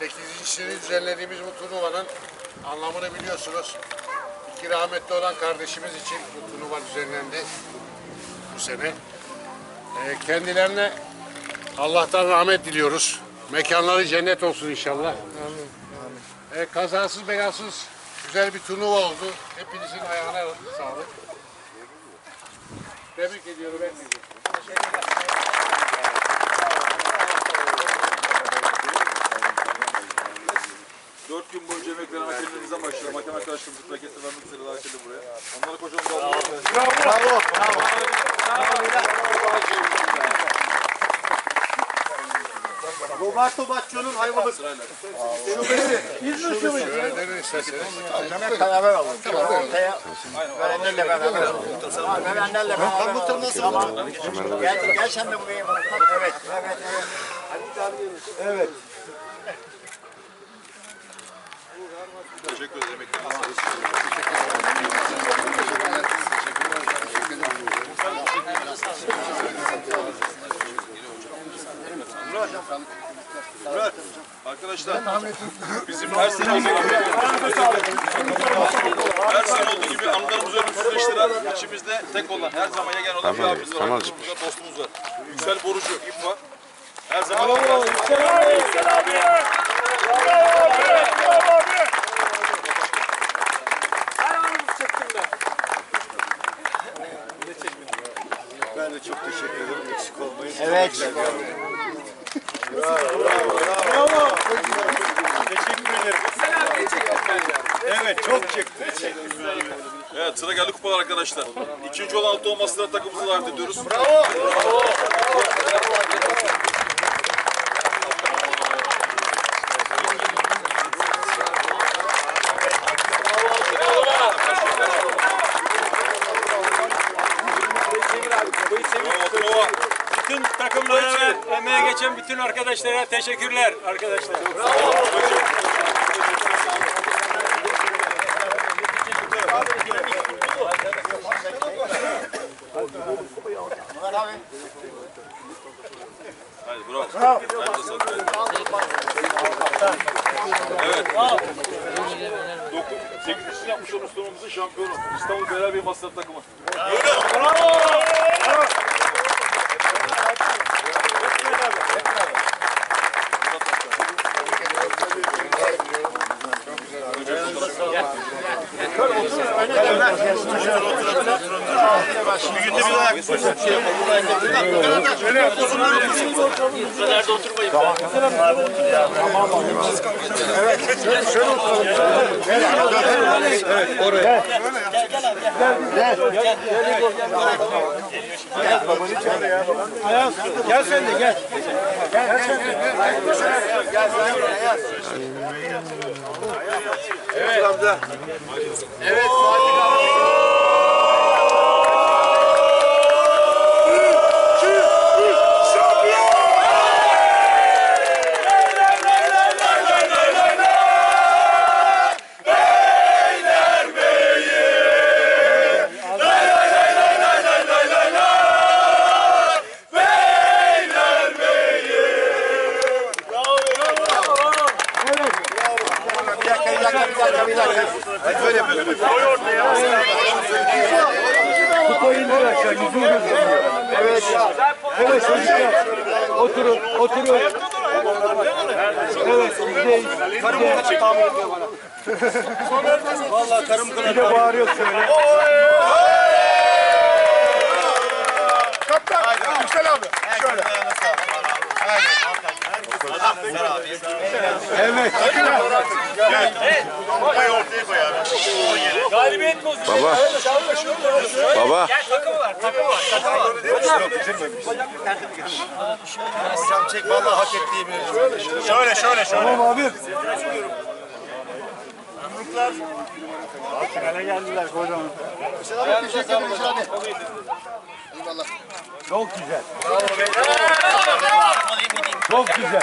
8.sini düzenlediğimiz bu turnuvanın anlamını biliyorsunuz. İki rahmetli olan kardeşimiz için bu turnuva düzenlendi bu sene. Ee, kendilerine Allah'tan rahmet diliyoruz. Mekanları cennet olsun inşallah. Ee, kazasız belasız güzel bir turnuva oldu. Hepinizin ayağına sağlık. Tebrik ediyorum. Dört arkadaşlarımız raketli vermek üzere davet edildi buraya. Onlara kocaman bir alkış. Roberto Baccio'nun hayvanı. Sırayla. Şöyle derin isterseniz. Beraber alalım. Ortaya verenlerle beraber alalım. Verenlerle beraber Tamam. Gel, gel sen de buraya bak. Evet, evet, evet. Teşekkür ederim. Emeklerinize Arkadaşlar bizim her sene olduğu gibi her sene olduğu gibi anılarımızı ölümsüzleştiren içimizde tek olan her zaman yegen olan bir abimiz var. Arkadaşımız var, dostumuz var. Yüksel Borucu, İp var. Her zaman Ben de çok teşekkür ederim. Eksik olmayın. Evet. Teşekkür ederim. Evet, çok çıktı. Evet sıra geldi kupalar arkadaşlar. İkinci olan altı olmasına takımımızı davet ediyoruz. Bravo, bravo. Bütün takımlara ve emeğe geçen bütün arkadaşlara teşekkürler arkadaşlar. Bravo. Elinize sağlık. Evet. Dokuz, sekizincisini yapmış olan ustamamızın şampiyonu. İstanbul Beraber Masraf takımı. Bir günde bir ayak şey yapalım. Gel sen de gel. Gel sen de. Gel sen de. Gel. Evet. amca. Evet Fatih abi. Bir dakika, bir dakika, bir dakika, bir dakika. Hadi böyle yapıyoruz. Kupayı indir aşağı, yüzünü gösteriyor. Evet. Çocuklar, oturun, oturun. Evet, izleyin. Vallahi karım Bir de bağırıyor söyle. Kaptan. Yüksel abi. Şöyle. Evet. Galibiyet bozuyor. Baba. Baba. Hocam çek vallahi hak ettiğimi. Şöyle şöyle şöyle. Tamam abi. Finale geldiler kocaman. Çok güzel. Çok güzel.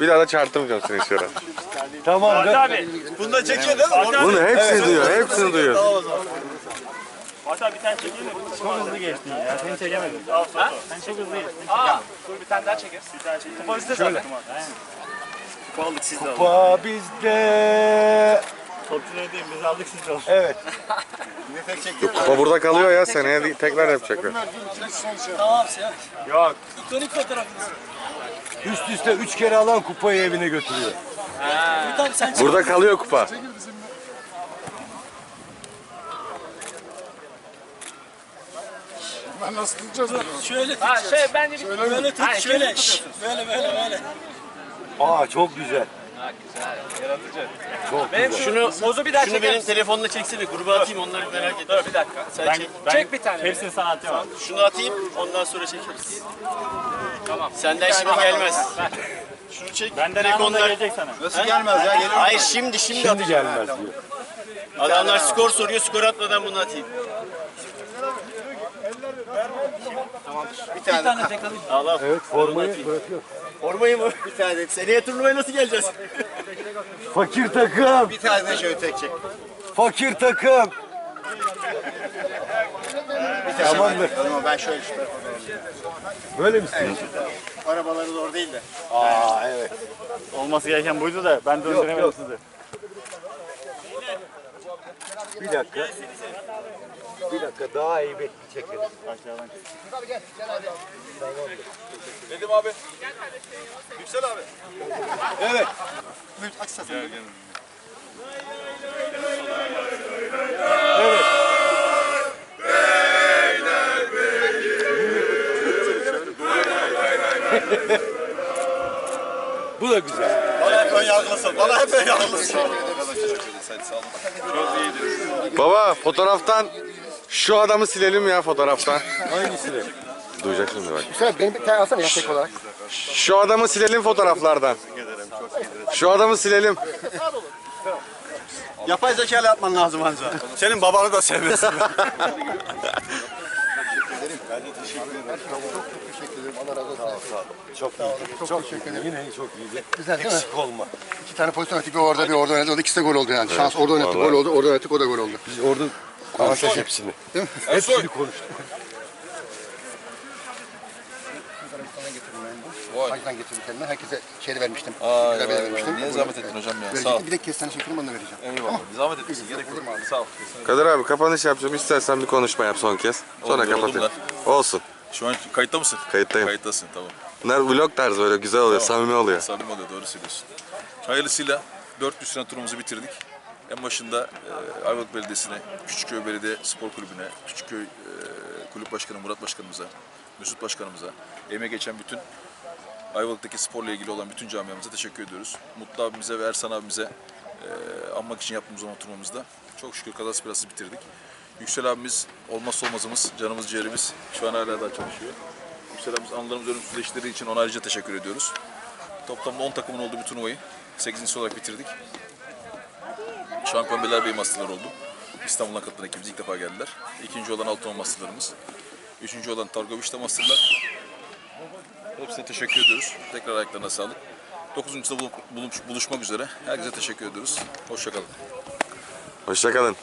Bir daha da çağırtmayacağım seni içeri. Tamam. da- Bunu da çekiyor değil mi? Bunu hepsini duyuyor, hepsini duyuyor. Hatta bir tane çekeyim mi? Çok hızlı geçtin ya. Seni çekemedim. Sen çok hızlı geçtin. Dur bir tane daha çekeriz. Bir tane çekeriz. Kupa bizde zaten. Kupa aldık siz de aldık. Kupa bizde. Topçu ne diyeyim biz aldık siz de aldık. Evet. Kupa burada kalıyor ya seneye tekrar yapacaklar. Yok. Üst üste üç kere alan kupayı evine götürüyor. Burada kalıyor kupa. Ben nasıl tutacağız? Şöyle tut. Ha şey ben de bir böyle tut. şöyle. şş, Böyle böyle böyle. Aa çok güzel. Şunu Bozu bir daha Şunu benim telefonla çeksene gruba atayım onları merak ettim. Dur bir dakika. Sen çek. Çek bir tane. Hepsini sana atıyorum. Şunu atayım ondan sonra çekeriz. Tamam. Senden şimdi gelmez. Şunu çek. Benden anında onlar. gelecek sana. Nasıl gelmez ya? Gelir. Hayır şimdi şimdi, Şimdi atacağım. gelmez diyor. Adamlar skor soruyor skor atmadan bunu atayım. Bir tane. Bir tane tek alayım. Al al. Evet formayı bırakıyor. Formayı mı? Bir tane. Seneye turnuvaya nasıl geleceğiz? Fakir takım. Bir tane de şöyle tek çek. Fakir takım. Tamamdır. Tamam ben şöyle şu tarafa Böyle mi istiyorsun? Arabaları zor değil de. Aa evet. Olması gereken buydu da ben döndüremedim yok. sizi. Bir dakika. Bir dakika daha iyi bir çekelim. Nedim abi. Yüksel abi. Evet. Evet. Bu da güzel. Bana hep ön yargılısın. Bana hep ön yargılısın. Baba fotoğraftan şu adamı silelim ya fotoğraftan. Hangisini? Duyacak şimdi bak. Güzel benim bir tane alsana ya tek olarak. Şu adamı silelim fotoğraflardan. Şu adamı silelim. Yapay zeka ile yapman lazım anca. Senin babanı da sevmesin. Çok iyi. Çok teşekkür ederim. Yine çok iyiydi. Güzel değil mi? Eksik olma. İki tane pozisyon attık bir orada bir orada oynadık. O da ikisi de gol oldu yani. Şans orada oynattık vallahi. gol oldu. Orada oynattık o da gol oldu. Biz orada konuştuk hepsini. Değil mi? Hepsini konuştuk. Hacdan getirdim kendime. Herkese içeri vermiştim. Aa, Güzel yere vermiştim. niye zahmet ettin hocam ya? Sağ ol. Bir de kestane şekerim onu da vereceğim. Eyvallah. Zahmet etmişsin. Gerek yok. Sağ ol. Kadir abi kapanış yapacağım. İstersen bir konuşma yap son kez. Sonra kapatayım. Olsun. Şu an kayıtta mısın? Kayıttayım. Kayıttasın tamam. Bunlar vlog tarzı böyle güzel oluyor, samimi oluyor. Samimi oluyor doğru söylüyorsun. Hayırlısıyla 400 sene turumuzu bitirdik. En başında e, Ayvalık Belediyesi'ne, Küçükköy Belediye Spor Kulübü'ne, Küçükköy e, Kulüp Başkanı Murat Başkanımıza, Mesut Başkanımıza, emeğe geçen bütün Ayvalık'taki sporla ilgili olan bütün camiamıza teşekkür ediyoruz. Mutlu abimize ve Ersan abimize e, anmak için yaptığımız olan turnuvamızda çok şükür kazası belasız bitirdik. Yüksel abimiz olmazsa olmazımız, canımız ciğerimiz şu an hala daha çalışıyor. Yüksel abimiz anılarımız ölümsüzleştirdiği için ona ayrıca teşekkür ediyoruz. Toplamda 10 takımın olduğu bir turnuvayı 8. olarak bitirdik. Şampiyon Beylerbeyi Masterlar oldu. İstanbul'dan katılan ekibimiz ilk defa geldiler. İkinci olan Altınoluk Masterlarımız. Üçüncü olan Targoviş'te Masterlar. Hepsine teşekkür ediyoruz. Tekrar ayaklarına sağlık. Dokuzuncuda bulup, bulup- buluşmak üzere. Herkese teşekkür ediyoruz. Hoşçakalın. Hoşçakalın.